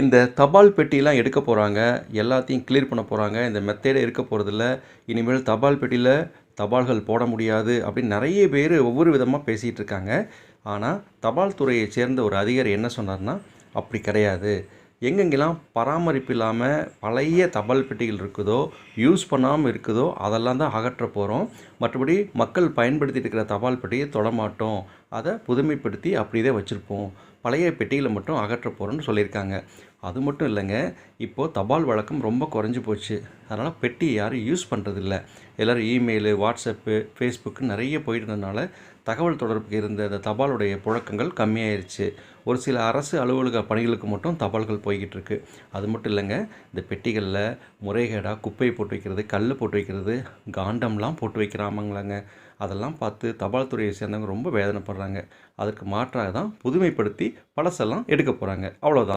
இந்த தபால் பெட்டிலாம் எடுக்க போகிறாங்க எல்லாத்தையும் கிளியர் பண்ண போகிறாங்க இந்த மெத்தேடே இருக்க போகிறதில்ல இனிமேல் தபால் பெட்டியில் தபால்கள் போட முடியாது அப்படின்னு நிறைய பேர் ஒவ்வொரு விதமாக பேசிகிட்டு இருக்காங்க. ஆனால் தபால் துறையை சேர்ந்த ஒரு அதிகாரி என்ன சொன்னார்னா அப்படி கிடையாது. எங்கெங்கெல்லாம் பராமரிப்பு இல்லாமல் பழைய தபால் பெட்டிகள் இருக்குதோ யூஸ் பண்ணாமல் இருக்குதோ அதெல்லாம் தான் அகற்ற போகிறோம் மற்றபடி மக்கள் பயன்படுத்திட்டு இருக்கிற தபால் பெட்டியை தொடமாட்டோம் அதை புதுமைப்படுத்தி அப்படியே வச்சுருப்போம். பழைய பெட்டிகளை மட்டும் அகற்ற போகிறோன்னு சொல்லியிருக்காங்க. அது மட்டும் இல்லைங்க இப்போது தபால் வழக்கம் ரொம்ப குறைஞ்சி போச்சு. அதனால் பெட்டி யாரும் யூஸ் பண்ணுறதில்ல எல்லோரும் இமெயிலு வாட்ஸ்அப்பு ஃபேஸ்புக்கு நிறைய போயிருந்ததுனால தகவல் தொடர்புக்கு இருந்த அந்த தபாலுடைய புழக்கங்கள் கம்மியாயிருச்சு. ஒரு சில அரசு அலுவலக பணிகளுக்கு மட்டும் தபால்கள் போய்கிட்டு இருக்கு. அது மட்டும் இல்லைங்க இந்த பெட்டிகளில் முறைகேடாக குப்பை போட்டு வைக்கிறது கல் போட்டு வைக்கிறது காண்டம்லாம் போட்டு வைக்கிறாமங்களாங்க அதெல்லாம் பார்த்து தபால் துறையை சேர்ந்தவங்க ரொம்ப வேதனைப்படுறாங்க. அதுக்கு மாற்றாக தான் புதுமைப்படுத்தி பழசெல்லாம் எடுக்க போகிறாங்க அவ்வளோதான்